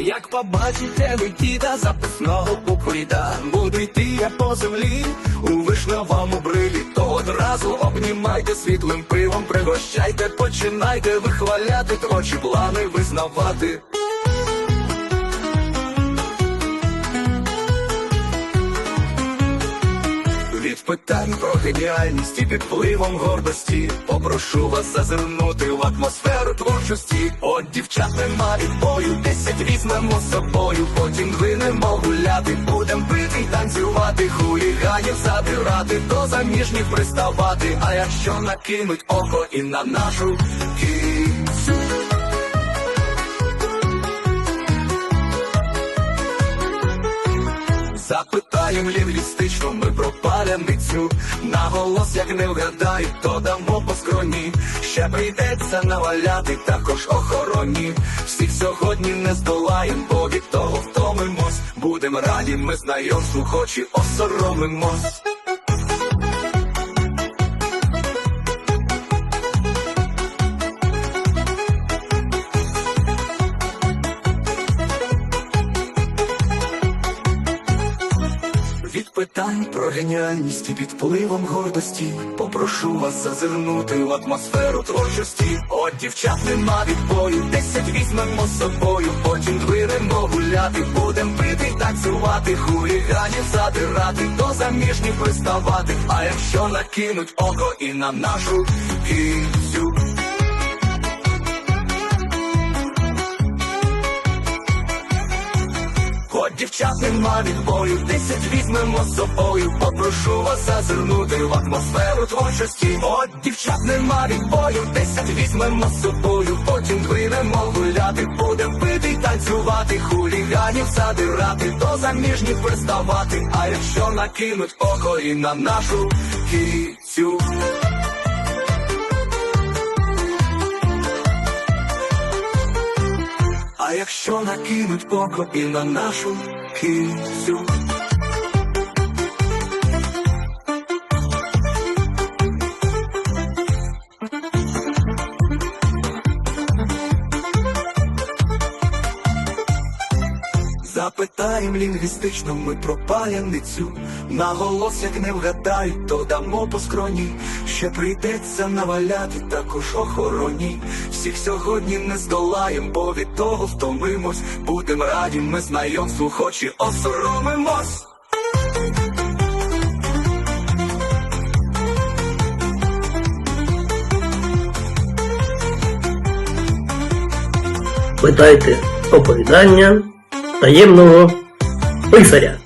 Як побачите ви діда записного буквіда, буду йти я по землі у вишневому брилі, то одразу обнімайте світлим пивом, пригощайте, починайте вихваляти, трочі плани визнавати. Питань про геніальність і під впливом гордості. Попрошу вас зазирнути в атмосферу творчості. От дівчат нема відбою, десять візьмемо з собою. Потім двинемо гуляти, будем пити танцювати Хуліганів забирати, до заміжніх приставати. А якщо накинуть око і на нашу Запитаєм лінгвістично ми про паляницю На голос як не вгадай, то дамо по скроні. Ще прийдеться наваляти також охороні. Всіх сьогодні не здолаєм, бо від того втомимось. Будем раді ми знайомству, хоч і осоромимось питань про геніальність і під впливом гордості. Попрошу вас зазирнути в атмосферу творчості. От дівчат нема відбою, десять візьмемо з собою Потім двинемо гуляти, будем пити танцювати Хуліганів задирати, до заміжніх приставати А якщо накинуть око і на нашу кінцю дівчат нема відбою, десять візьмемо з собою, попрошу вас зазирнути в атмосферу творчості. От дівчат нема відбою, десять візьмемо з собою, потім двинемо гуляти, будем пити танцювати, хуліганів задирати, до заміжніх приставати, а якщо накинуть око і на нашу кіцю. Якщо накинуть око і на нашу кінцю Запитаєм лінгвістично ми про На голос як не вгадають, то дамо по скроні. Ще прийдеться наваляти також охороні. Всіх сьогодні не здолаєм, бо від того втомимось. Будем раді ми знайомству, хоч і осоромимось. Питайте оповідання таємного писаря.